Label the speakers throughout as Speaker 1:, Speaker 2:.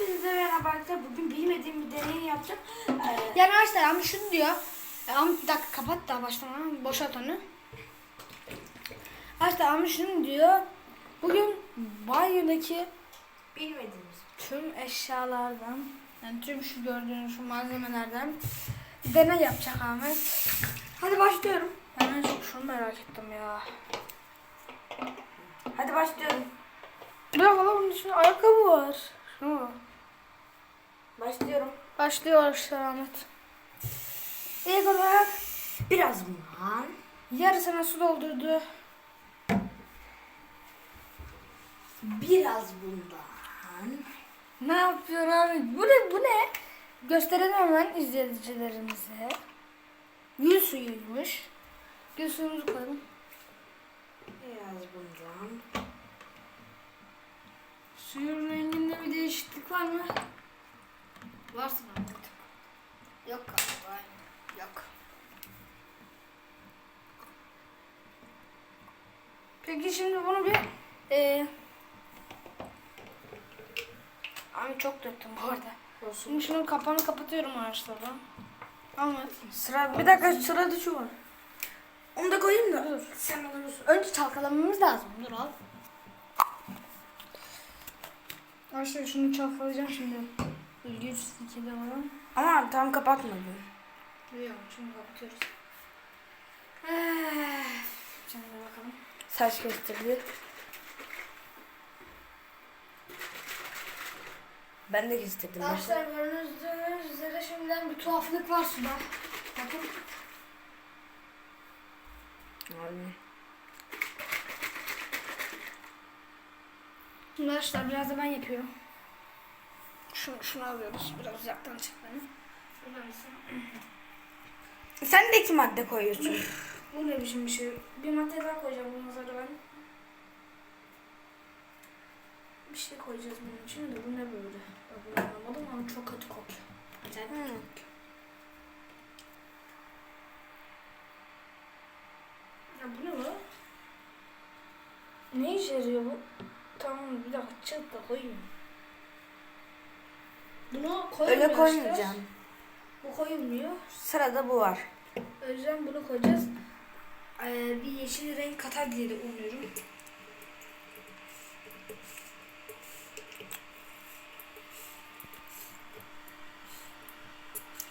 Speaker 1: Hepinize merhaba arkadaşlar. Bugün bilmediğim bir deney yapacağım. Ee,
Speaker 2: Yani arkadaşlar ama şunu diyor. E, Ama bir dakika kapat daha başlama. Boşalt onu. Arkadaşlar ama şunu diyor. Bugün banyodaki
Speaker 1: bilmediğimiz.
Speaker 2: tüm eşyalardan yani tüm şu gördüğünüz şu malzemelerden deney yapacak Ahmet.
Speaker 1: Hadi başlıyorum.
Speaker 2: Ben en çok şunu merak ettim ya.
Speaker 1: Hadi başlıyorum.
Speaker 2: Bırak oğlum bunun içinde ayakkabı var. Şuna bak.
Speaker 1: Başlıyorum.
Speaker 2: Başlıyor Ahmet. İlk olarak
Speaker 1: Biraz bundan.
Speaker 2: yarısına su doldurdu.
Speaker 1: Biraz bundan.
Speaker 2: Ne yapıyor abi? Bu ne? Bu ne? Gösterelim hemen izleyicilerimize. Gül suyuymuş. Gül suyumuzu koyalım.
Speaker 1: Biraz bundan.
Speaker 2: Suyun renginde bir değişiklik var mı? Varsa Ahmet. Yok galiba. Yok. Peki şimdi bunu bir eee Abi çok döktüm bu arada.
Speaker 1: Olsun.
Speaker 2: Şimdi şunun kapağını kapatıyorum arkadaşlar. Ahmet.
Speaker 1: Sıra, bir dakika sırada şu var. Onu da koyayım da.
Speaker 2: Dur.
Speaker 1: Sen alıyorsun.
Speaker 2: Önce çalkalamamız lazım. Dur al. Arkadaşlar şunu çalkalayacağım şimdi. İlginç ikide var.
Speaker 1: Ama tam kapatmadım.
Speaker 2: Duyuyorum. Şimdi kapatıyoruz. Şimdi bakalım.
Speaker 1: Saç kestirdi. Ben de kestirdim.
Speaker 2: Arkadaşlar gördüğünüz üzere şimdiden bir tuhaflık var suda. Bakın. Şimdi arkadaşlar biraz da ben yapıyorum. Şunu, şunu alıyoruz. Biraz uzaktan beni. Mısın?
Speaker 1: Sen de iki madde koyuyorsun.
Speaker 2: Bu ne biçim bir şey? Bir madde daha koyacağım bunun üzerine ben. Bir şey koyacağız bunun için de bu ne böyle? Bunu anlamadım ama çok kötü kokuyor. Acayip kokuyor. Ya bu ne bu? Ne işe yarıyor bu? Tamam bir dakika çık da koyayım. Bunu koymuyor
Speaker 1: Öyle koymayacağım.
Speaker 2: Bu koyulmuyor.
Speaker 1: Sırada bu var.
Speaker 2: O yüzden bunu koyacağız. Ee, bir yeşil renk katar diye de umuyorum.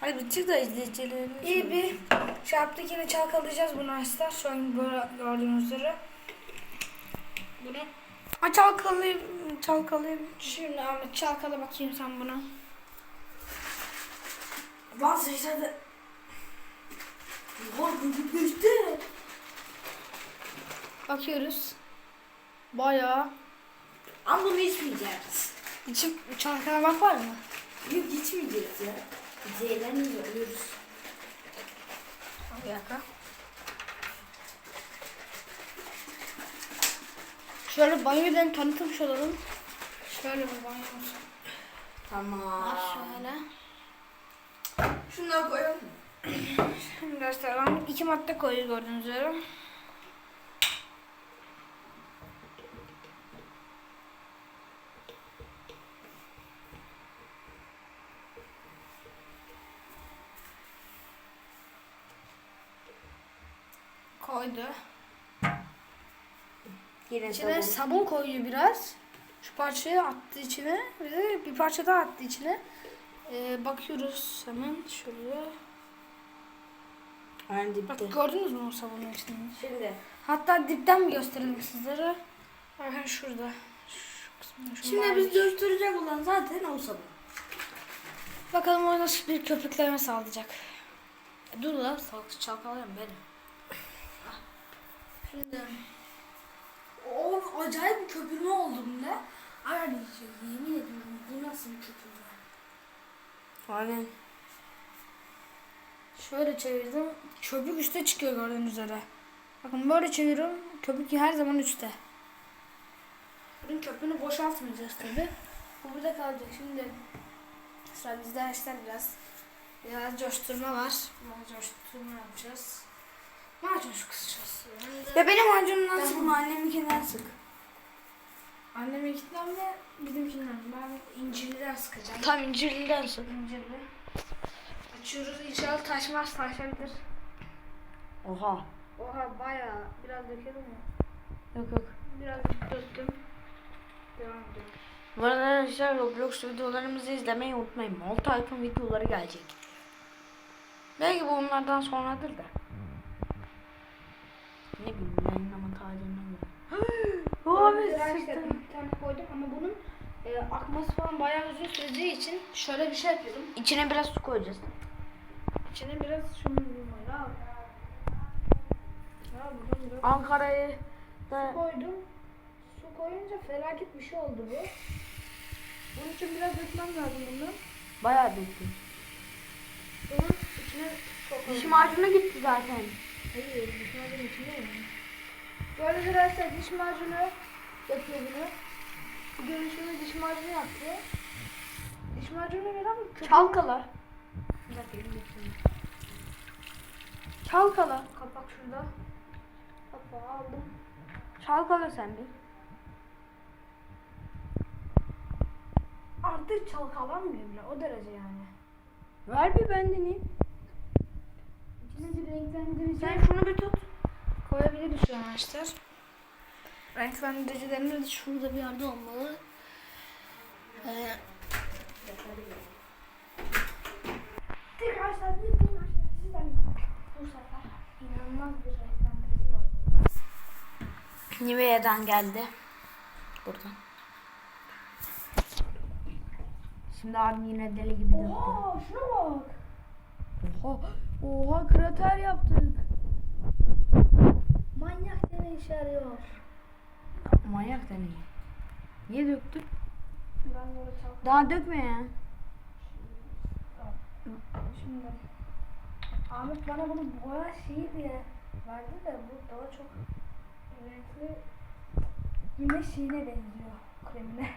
Speaker 1: Hadi bir çık da izleyicilerimiz.
Speaker 2: İyi bir şey yaptık yine çalkalayacağız bunu arkadaşlar. Şu an böyle gördüğünüz üzere. Bunu
Speaker 1: Ha çalkalayayım, çalkalayayım.
Speaker 2: şimdi Ahmet çalkala bakayım sen bunu.
Speaker 1: Lan sıçradı. Lan düştü.
Speaker 2: Bakıyoruz. Bayağı.
Speaker 1: Ama bunu içmeyeceğiz.
Speaker 2: İçim çalkalamak var mı?
Speaker 1: Yok içmeyeceğiz ya. Zehirlenmiyor ölürüz.
Speaker 2: Bir dakika. Şöyle banyodan tanıtmış olalım. Şöyle bir banyomuz
Speaker 1: Tamam.
Speaker 2: var şöyle.
Speaker 1: Şunları koyalım.
Speaker 2: Şimdi arkadaşlar ben iki madde koyuyor gördüğünüz üzere. Koydu.
Speaker 1: Yine
Speaker 2: İçine
Speaker 1: sabun.
Speaker 2: sabun koyuyor biraz. Şu parçayı attı içine. Bir de bir parça daha attı içine. Ee, bakıyoruz hemen şuraya.
Speaker 1: Aynen
Speaker 2: Bak
Speaker 1: dipte.
Speaker 2: gördünüz mü o sabunun içini?
Speaker 1: Şimdi.
Speaker 2: Hatta dipten mi gösterelim sizlere? Bakın şurada. Şu kısmında, şu
Speaker 1: Şimdi biz dövüştürecek olan zaten o sabun.
Speaker 2: Bakalım o nasıl bir köpükleme sağlayacak. E, dur la sağlıklı çalkalayalım beni. Ah. Şimdi. O acayip bir köpürme oldu bunda. Ay yemin ediyorum bu nasıl bir köpürme.
Speaker 1: Aynen.
Speaker 2: Şöyle çevirdim. Köpük üste çıkıyor gördüğünüz üzere. Bakın böyle çeviriyorum. Köpük her zaman üstte. Bunun köpüğünü boşaltmayacağız tabi. Bu burada kalacak. Şimdi sıra bizde arkadaşlar biraz biraz coşturma var. Biraz coşturma yapacağız. Macun şu kısacağız.
Speaker 1: Ya benim macunumdan sıkma anneminkinden sık.
Speaker 2: Annemin ikinden mi bizimkinden mi? Ben incirliden sıkacağım.
Speaker 1: Tam incirliden sık.
Speaker 2: İncirli. Açıyoruz inşallah taşmaz taşabilir.
Speaker 1: Oha.
Speaker 2: Oha bayağı biraz dökelim mi?
Speaker 1: Yok yok.
Speaker 2: Biraz döktüm. Devam ediyorum.
Speaker 1: Bu arada arkadaşlar Roblox videolarımızı izlemeyi unutmayın. Multi videoları gelecek. Belki bu onlardan sonradır da. Ne bileyim yayınlama tarihine göre.
Speaker 2: Biraz
Speaker 1: sıktım.
Speaker 2: bir tane koydum ama bunun e, akması falan bayağı uzun süreceği için şöyle bir şey yapıyorum.
Speaker 1: İçine biraz su koyacağız.
Speaker 2: İçine biraz şunu var al.
Speaker 1: Ankara'yı
Speaker 2: su
Speaker 1: da
Speaker 2: koydum. Su koyunca felaket bir şey oldu bu. Bunun için biraz dökmem lazım bundan.
Speaker 1: bayağı döktüm.
Speaker 2: Sonra içine sokalım.
Speaker 1: Diş macunu gitti zaten.
Speaker 2: Hayır, diş macunu içinde mi? Böyle biraz diş macunu yapıyor bunu. Bu görüşümü diş macunu yaptı. Diş macunu veren kötü.
Speaker 1: Çalkala.
Speaker 2: Bir dakika, elim getireyim.
Speaker 1: Çalkala.
Speaker 2: Kapak şurada. Kapağı aldım.
Speaker 1: Çalkala sen bir.
Speaker 2: Artık çalkalanmıyor bile o derece yani.
Speaker 1: Ver bir ben deneyeyim.
Speaker 2: İçine bir renklendirici
Speaker 1: Sen şunu bir tut.
Speaker 2: koyabiliriz şu an arkadaşlar. Renklendiricilerimiz de şurada bir yerde olmalı. Ee, arkadaşlar bir gün sizden bu sefer inanılmaz bir renklendirici var.
Speaker 1: Nivea'dan geldi. Buradan. Şimdi abim yine deli gibi döktü.
Speaker 2: Oha şuna bak.
Speaker 1: Oha, oha krater yaptık.
Speaker 2: Manyak dene işe yarıyor.
Speaker 1: Manyak deneyi. Niye döktün? Daha dökme ya.
Speaker 2: Şimdi Ahmet bana bunu boya şeyi diye verdi de bu daha çok renkli güneş şeyine benziyor kremine.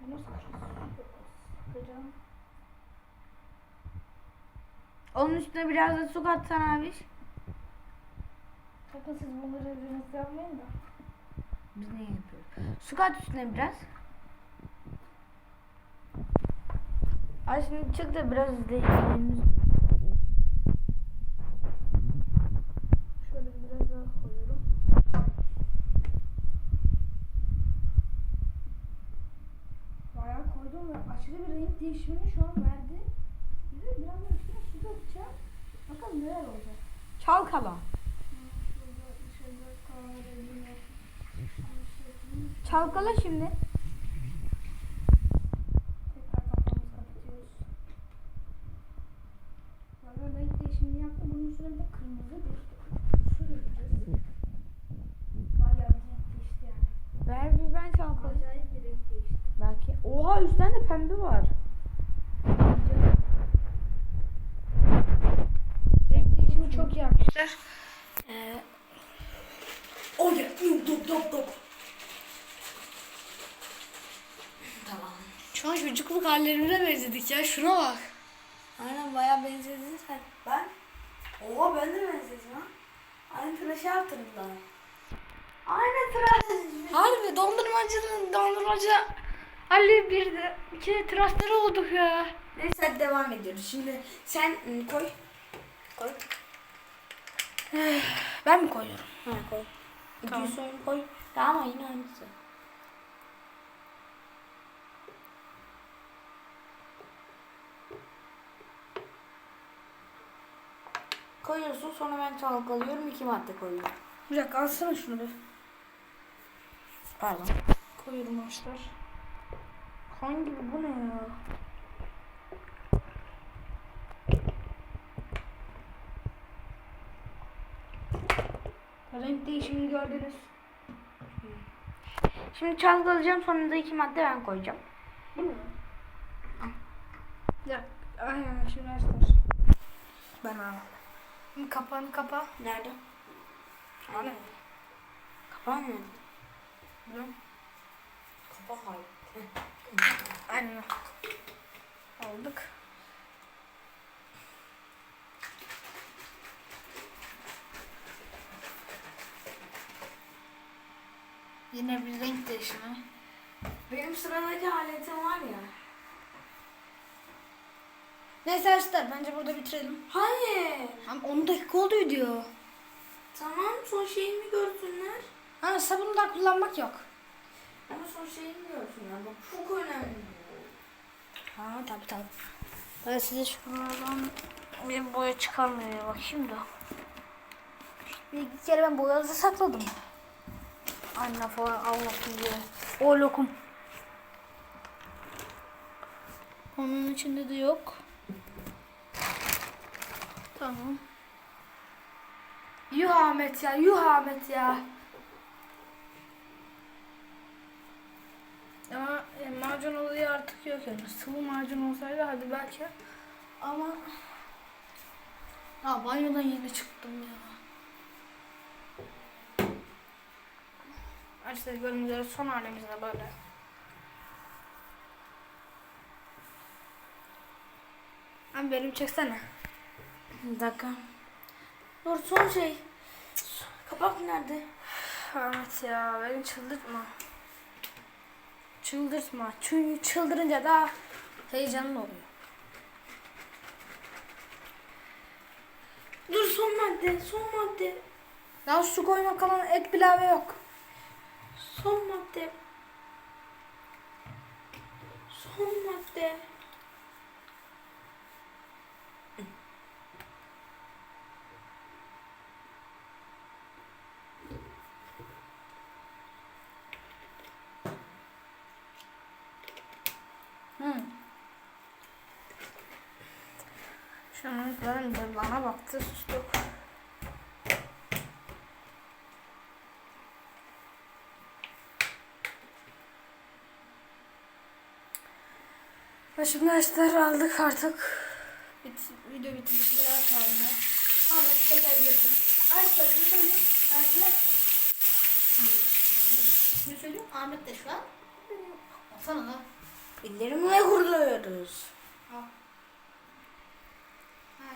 Speaker 2: Bunu sıkacağım.
Speaker 1: Onun üstüne biraz da su katsan abi.
Speaker 2: Sakın siz bunları elinizde yapmayın da.
Speaker 1: Biz ne yapıyoruz? Su kat üstüne biraz. Ay şimdi çık da biraz izleyicilerimiz.
Speaker 2: Şöyle bir biraz daha koyuyorum. Bayağı koydum ve aşırı bir renk değişimini şu an verdi. Bir de biraz üstüne su dökeceğim. Bakalım neler olacak.
Speaker 1: Çalkala. Çalkala şimdi.
Speaker 2: Tekrar kapağımızı kapatıyoruz. Böyle renk değişimini yaptı. Bunun üstüne bir de kırmızı bir su dökeceğiz. Bayağı bir renk değişti yani.
Speaker 1: Ver bir ben çalkalayayım.
Speaker 2: Acayip bir renk değişti.
Speaker 1: Belki. Oha üstten de pembe var.
Speaker 2: Renk değişimi çok iyi arkadaşlar. Ee,
Speaker 1: Oh ya. Dop dop dop. Tamam.
Speaker 2: şu an çocukluk hallerimize benzedik ya. Şuna bak.
Speaker 1: Aynen bayağı benzedin sen. Ben? Oha ben de benzedim ha. Aynı tıraşı yaptırdılar. Aynı tıraş.
Speaker 2: Harbi dondurmacının dondurmacı Ali bir de kere tıraşları olduk ya.
Speaker 1: Neyse hadi devam ediyoruz. Şimdi sen ım, koy. Koy.
Speaker 2: Ben mi koyuyorum?
Speaker 1: Ha koy.
Speaker 2: Tamam.
Speaker 1: Koy. Tamam yine aynısı. Koyuyorsun sonra ben çalkalıyorum iki madde koyuyorum.
Speaker 2: Bir dakika alsana şunu bir.
Speaker 1: Pardon.
Speaker 2: Koyuyorum arkadaşlar. Hangi bu ne ya? Renk değişimini gördünüz.
Speaker 1: Şimdi çalkalayacağım sonra da iki madde ben koyacağım.
Speaker 2: Bu mu? Ya, aynen şimdi arkadaşlar. Ben aldım. Kapağını kapa.
Speaker 1: Nerede?
Speaker 2: Aynen.
Speaker 1: Kapağı nerede?
Speaker 2: Biliyorum.
Speaker 1: Kapağı hayır.
Speaker 2: Aynen. Aldık. Yine bir renk değişimi.
Speaker 1: Benim sıradaki aletim var ya.
Speaker 2: Neyse arkadaşlar bence burada bitirelim.
Speaker 1: Hayır.
Speaker 2: Ama 10 dakika oldu video.
Speaker 1: Tamam son şeyimi görsünler.
Speaker 2: Ha sabunu da kullanmak yok.
Speaker 1: Ama son şeyimi görsünler. Bak çok önemli.
Speaker 2: Ha tabi tabi. Ben size şuradan bir boya çıkarmaya bakayım da. Bir iki kere ben boyazı sakladım. Anne falan Allah'ım diye. O lokum. Onun içinde de yok. Tamam. Yuh Ahmet ya, yuh Ahmet ya. Ama e, macun olayı artık yok yani. Sıvı macun olsaydı hadi belki. Ama ya banyodan yeni çıktım ya. Arkadaşlar üzere son halimizde böyle. Abi benim çeksene.
Speaker 1: Bir dakika. Dur son şey. Kapak nerede?
Speaker 2: Ahmet ya beni çıldırtma. Çıldırtma. Çünkü çıldırınca daha heyecanlı oluyor.
Speaker 1: Dur son madde. Son madde.
Speaker 2: Daha su koymak kalan et pilave yok.
Speaker 1: Son madde. Son madde.
Speaker 2: Şunu ben de bana baktı sustuk. Şimdi açlar aldık artık. Bit, video bitirmiş biraz kaldı. Ahmet tekrar girdim. Aç bakayım söyleyeyim. Açlar. Ne söylüyorum? Ahmet de şu an. Sana da.
Speaker 1: Ellerimle hurluyoruz.
Speaker 2: Ha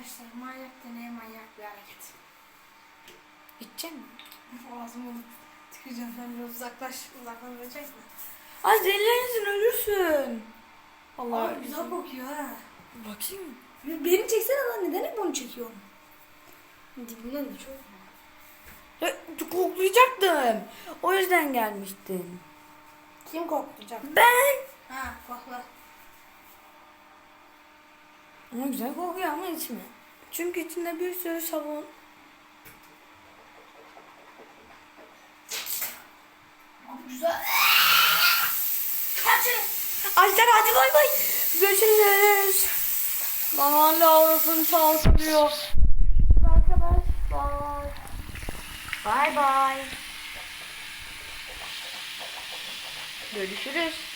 Speaker 2: işte manyak deneye manyak bir hareket.
Speaker 1: Gidecek mi?
Speaker 2: Ağzımı tıkayacağım sen biraz uzaklaş uzaklanacak mı?
Speaker 1: Ay zehirlenirsin ölürsün. Allah
Speaker 2: Abi güzel kokuyor ha.
Speaker 1: Bakayım.
Speaker 2: Beni çeksene lan neden hep onu çekiyorsun? Dibine de çok.
Speaker 1: Ya, koklayacaktım. O yüzden gelmiştin.
Speaker 2: Kim koklayacak?
Speaker 1: Ben.
Speaker 2: Ha kokla.
Speaker 1: Ama güzel kokuyor ama içme. Çünkü içinde bir sürü sabun.
Speaker 2: Güzel. Kaçın.
Speaker 1: Hadi bay bay. Görüşürüz. Bana lavrasını çalsıyor. Arkadaşlar. Bay bay. Görüşürüz.